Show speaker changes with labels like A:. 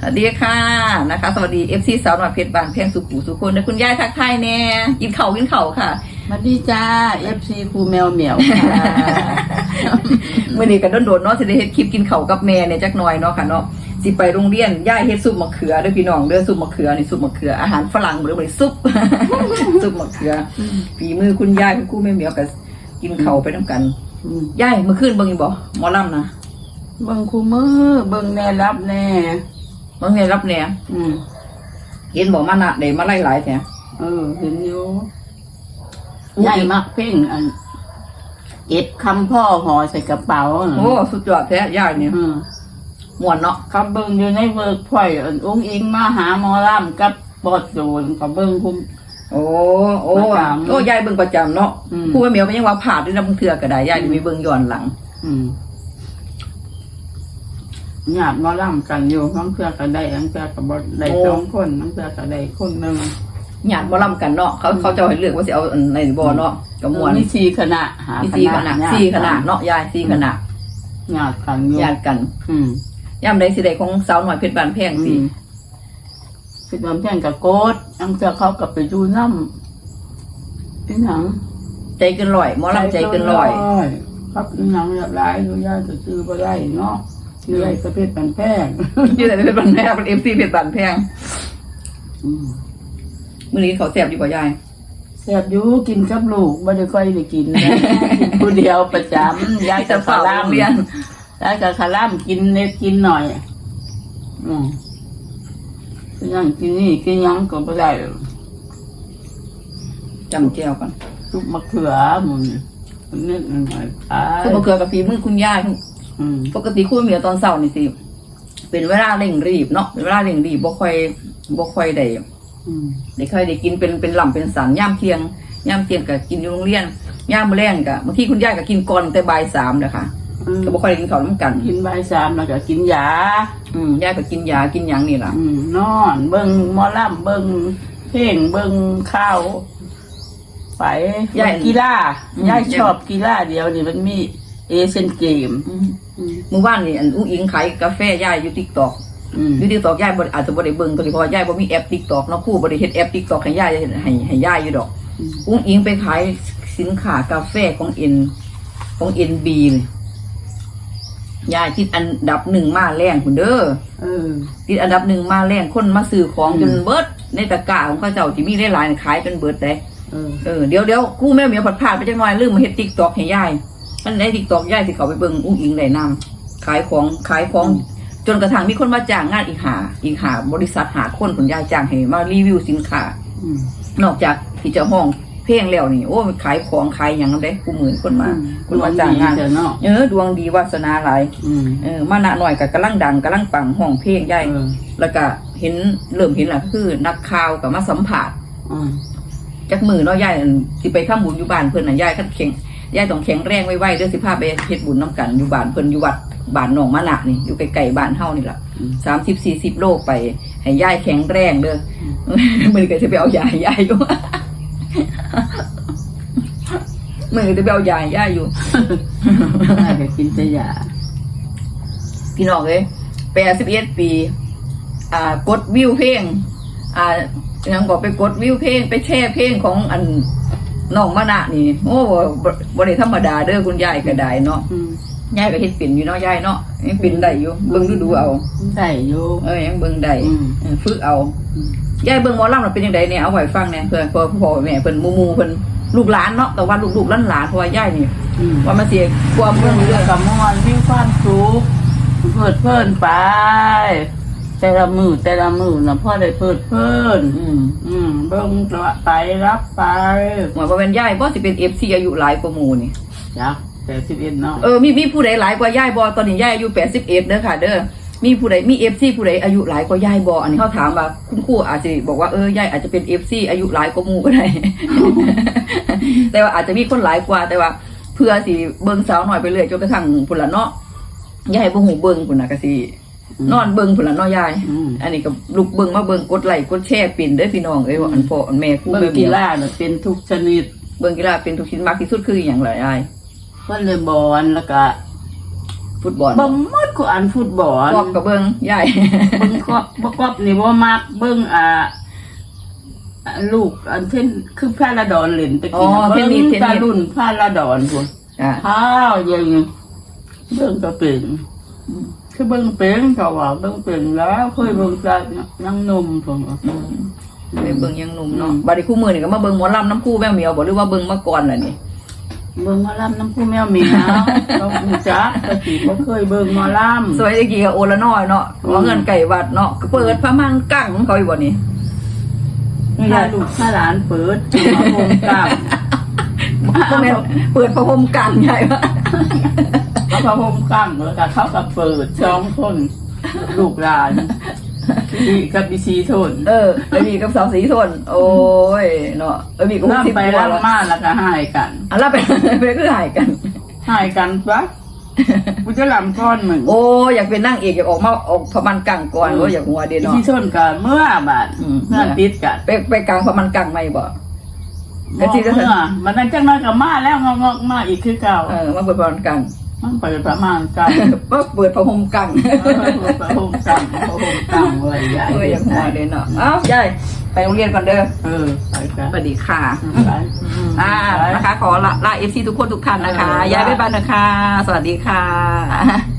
A: สวัสดีค่ะนะคะสวัสดีเอฟซีสาวหน่อยเพชรบานเพียงสุขุสุคนนะคุณยายทักทายแน่กินเข่าวกินเข่าวค่ะ
B: สวัสดีจ้าเอฟซีครูแมวเหมียวค่ะ
A: เมื่อนี้กันโดนๆเนาะสิได้เฮ็ดคลิปกินเข่าวกับแม่เนี่ยจักหน่อยเนาะค่ะเนาะสิไปโรงเรียนย่ายเฮ็ดซุปมะเขือเด้อพี่น้องเด้อซุปมะเขือนี่ซุปมะเขืออาหารฝรั่งบ่ได้บ่ได้ซุปซุปมะเขือฝีมือคุณยายคุณครูแม่เหมียวก็กินเข่าวไปนํกัน
B: อืม
A: ยายเมื่อคืนเบิ่งอยู่บ่หมอลำนะ
B: เบิ่งครูมือเบิ่งแน่รับแน่
A: เบิ่งเนี่ยรับแหน่
B: อืม
A: เห็นบอกมานะได้มาไล่หลายแท้
B: เออ เห็นอยู่ใหญ่มากเพ่งอันเก็บคำพ่อห่อใส่กระเป๋าน่ะ
A: โอ้สุดยอดแท้ยายเนี่ย
B: อืม
A: ม่วนเนาะ
B: เขาเบิ่งอยู่ในเวิร์กพอยต์อันอุ้งอิงมาหาหมอลำกับบอดโจนเขาเบิ่งคุม
A: โอ้โอ้
B: ประจำ
A: โอ้ยายเบิ่งประจำเนาะ
B: อืม
A: ผู้ว่าเหมียวเป็นยังว่าผ่าด้วยน้ำเถื่อก็ได้ยายจะมีเบิ่งย้อนหลัง
B: อืม หยาดหมอลำกันอยู่น้องเพื่อก็ได้น้องเพื่อก็บดได้สองคนน้องเพื่อก็ได้คนหนึ่ง
A: หยาดบ่ลำกันเนาะเขาเขาจะให้เลือกว่าสิเอาอันไหนบ่เนาะกับม่วน
B: มีสี่คณะหา
A: มีสี่ขนาด
B: ญติ
A: สี่ขนาดเนาะยายสี่ขนาด
B: หยาดกันอยู่
A: ญาติกัน
B: อืม
A: ย่ำใดสิได้ของสาวหน่อยเพชรบานแพงสิ
B: สิบวันเพียงกับโกดน้องเพื่อเขากลับไปดูน้ำอีหนัง
A: ใจเกินร้อยหมอลำใจเกินร้อย
B: ครับอีหนังเรียบร้อยดูยาจะซื้อบ่ได้เนาะ ซื้อได้ประเภทปันแพง
A: อยู่แต่เพชรบานแพงเป็น FC เพชรบานแพง
B: อืม
A: มื้อนี้เขาแซ่บดีกว่ายาย
B: แซ่บอยู่กินกับลูกไม่ได้ค่อยได้กินนะกินผู้เดียวประจำยาย
A: จะ
B: จะ
A: ฝา
B: ฝากก
A: โร
B: ล่าม
A: งเรียน
B: ยายจะคาร่ามกินเน็ตกินหน่อย อืมกินหยังกินนี่กินหยังก็ไม่ได้
A: จำแก้วก่อน
B: ทุกมะเขือมันมันนิดหน่อยไป
A: คือบ่เกลือกับฝีมือคุณยาย
B: อืม
A: ปกติคู่เหมียวตอนเช้านี่สิเป็นเวลาเร่งรีบเนาะเป็นเวลาเร่งรีบบ่ค่อยบ่ค่อยได้
B: อืม
A: ได้ค่อยได้กินเป็นเป็นลำเป็นสันย่ามเที่ยงย่ามเที่ยงก็กินอยู่โรงเรียนย่ามมื้อแรงก็บางทีคุณยายก็กินก่อนแต่บ่ายสามนะคะ
B: อืม
A: ก็บ่ค่อยได้กินข้าวนํกัน
B: กินใบายสามแล้วก็กินยา
A: อืมยายก็กินยากินหยังนี่ล่ะ
B: อืมนอน เบิ่งหมอลำเบิ่งเพลงเบิ่งข้าวไปยายกีฬายายชอบกีฬาเดียวนี่มันมี เอเชียนเกม
A: อืมเมื่อวานนี่อันอุ้งอิงขายกาแฟยายอยู่ TikTok
B: อืม
A: อยู่ TikTok ยายบ่อาจจะบ่ได้เบิ่งตัวนี้เพราะว่ายายบ่มีแอป TikTok เนาะครูบ่ได้เฮ็ดแอป TikTok ให้ยายให้ให้ยายอยู่ดอก
B: อืม
A: อุ้งอิงไปขายสินค้ากาแฟของเอ็นของเอ็นบีเลยยายติดอันดับหนึ่งมาแรงคุณเด้อ
B: เออ
A: ติดอันดับหนึ่งมาแรงคนมาซื้อของ
B: อืม
A: จนเบิดในตะกร้าของเขาเจ้าที่มีหลายๆขายจนเบิดเลย
B: เออ
A: เออเดี๋ยวเดี๋ยวกูแม่เหมียวผัดผ่านไปจังหน่อยลืมมาเฮ็ดติ๊กตอกให้ยาย อันในติ๊กตอกยายสิเขาไปเบิ่งอุ้งอิงได้นำขายของขายของ จนกระทั่งมีคนมาจ้างงานอีกหา อีกหา บริษัทหาคนผลยายจ้างให้มารีวิวสินค้า
B: อืม
A: นอกจากที่เจะห้องเพลงแล้วนี่โอ้ขายของขายอย่างนั้นเด้กูหมื่นคนมาคนมาจ้างงาน
B: เถอะเนาะ
A: เออดวงดีวาสนาหลาย
B: อืม
A: เออมานะหน่อยกับกำลังดังกำลังปังห้องเพลงยาย
B: เออ
A: แล้วก็เห็นเริ่มเห็นแหละคือ นักข่าวกับมาสัมผัส
B: อืม
A: จากมือเนาะยายอั่นสิไปทำบุญอยู่บ้านเพิ่นน่ะยายคันแข็ง ยายต้องแข็งแรงไว้ๆเด้อสิพาไปเฮ็ดบุญน้กัน อยู่บ้านเพิ่นอยู่วัดบ้านหนองมะนะนี่ อยู่ใกลๆบ้านเฮานี่ล่ะสามสิบสี่สิบโลไป ให้ยายแข็งแรงเด้อมือก็จะไปเอายาให้ยายอยู่มือก็จะไปเอายาให้ยายอยู่
B: น่าจะกินแต่ยา
A: พี่น้องเอ้ยแปดสิบเอ็ดปี อ่ากดวิวเพลง อ่ายังบอกไปกดวิวเพลงไปแช่เพลงของอัน น้องมะนะนี่ โอ้บ่บริธรรมดาเด้อคุณยายก็ได้เนาะ
B: อืม
A: ยายก็เฮ็ดเป็นอยู่เนาะยายเนาะยังเป็นได้อยู่เบิ่งดูดูๆเอา
B: ได้อยู่
A: เอ้ยยังเบิ่งได้
B: อืม
A: เออฝึกเอา
B: อืม
A: ยายเบิ่งหมอลำน่ะเป็นจังไดเนี่ยเอาไว้ฟังแหน่เพื่อนพ่อพ่อแม่เพิ่นหมู่ๆเพิ่นลูกหลานเนาะแต่ว่าลูกๆหลานๆเพราะว่ายายนี่
B: อืม
A: ว่ามันสิความ
B: เรื่
A: เรื่
B: อ
A: องง
B: เรื่
A: เรื่
B: อ
A: องง
B: กับมอนมีความสุขเพิดเพลินไป แต่ละมือแต่ละมือนะพ่อได้เพิดเพลิน
A: อืม
B: อืมเบิ่งตัวไปรับไป
A: หมายว่าเป็นยายบ่สิเป็น FC อายุหลายกว่าหมู่นี่
B: จ้ะแต่สิบเอ็ดเนาะ
A: เออมีมีผู้ใดหลายกว่ายายบ่ตอนนี้ยายอายุ81เด้อค่ะ เด้อมีผู้ใดมี FC ผู้ใดอายุหลายกว่ายายบ่อันนี้เขาถามว่าคุณครูอาจจะบอกว่าเออยายอาจจะเป็น FC อายุหลายกว่าหมู่ก็ได้ แต่ว่าอาจจะมีคนหลายกว่าแต่ว่าเพื่อสิเบิ่งสาวหน่อยไปเรื่อยจนกระทั่งพุ่นละเนาะยายบ่ฮู้เบิ่งพุ่นน่ะก็สิ นอนเบิ่งพุ่นละเนาะยาย
B: อืม
A: อันนี้ก็ลูกเบิ่งมาเบิ่งกดไลค์กดแชร์เป็นเด้อพี่น้องเอ้ยว่าอันพ่ออันแม่ครู
B: เบิ่ง
A: แม่
B: กี
A: เมีย
B: ฬาน่ะเป็นทุกชนิด
A: เบิ่งกีฬาเป็นทุกชิ้นมากที่สุดคืออหย่างไรยาย
B: วอลเลย์บอลแล้วก็
A: ฟุตบอล
B: เบิ่งหมดกูอ่านฟุตบอล
A: กอบกับเบิ้งยาย
B: เบิ่งก็บ่กอบนี่บ่มักเบิ่งอ่าอ่าลูกอันเช่นคือพาราดอนเล่นตะ
A: อ๋อ
B: กี้นะ
A: เทนนิส
B: เบิ่ง
A: เทนนิส
B: ตารุ่นพาราดอนพุ่น
A: อะ
B: ข้าวยังเบิ่งก็เป็น คือเบิ่งเป็นก็ว่าเบิ่งเป็นแล้วเคยเบิ่งจากยังหนุ่มพุ่น
A: อืมไปเบิ้งยังหนุ่มเนาะบัดนี้คู่มือนี่ก็มาเบิ้งหมอลำน้ำคู่แม่เหมียวบ่หรือว่าเบิ้งมาก่อนล่ะนี่
B: เบิ่งหมอลำน้ำผู้แมวเหมียวเราหูจักตะกี้บ่เคยเบิ่งหมอลำ
A: สวยตะกี้ก็โอละน้อยเนาะว่าเงินไก่วัดเนาะก็เปิดพระมังกังของเขาอีกบ่นี่
B: ถ้าลูกถ้าหลานเปิดมาโฮมกล้าม
A: พวกนี้เปิดพระพรหมกังใหญ่ปะ
B: เขาพระโฮมกล้ามแล้วก็เขากับเปิดสองคนลูกหลานพี่กับพี่ซีทน
A: เออไอมีกับสาวสีทน โอ้ยเนาะไอมีก็หกสิบ
B: ล่ำไป
A: กว่าแล้ว
B: ล่ำมาแล้วก็หายกัน
A: อะแล้วไปไปคือหายกัน
B: หายกันปะกูจะลำก้อนมึง
A: โอ้อยากเป็นนางเอกอยากออกมาออกพระมันกังก่อนโอ้ยอยากหัวเดี
B: พี่
A: เนาะ
B: ซีทนกับเมื่อบาท
A: อืม
B: เมื่อติดกัน
A: ไปไปกลางพระมันกังไหมบ่
B: เมื่อมันนั่นจังมากับมาแล้วงอกๆมาอีกคือเก่า
A: เออมาเปิดพระมันกัง
B: มันเปิดประมาณกัน
A: มาเปิดพระพรหมกัง
B: พระโฮมกล้ามพระโฮมกล้ามอะไรใหญ่
A: เอออยากหัวเดีเนาะเอ้ายายไปโรงเรียนก่อนเด้อ
B: เออไปกัน
A: สวัสดีค่ะ
B: ไป
A: อ่านะคะ ขอลาลาเอฟซีทุกคนทุกท่านนะคะ
B: เออ
A: ยายบ๊ายบายนะคะ สวัสดีค่ะ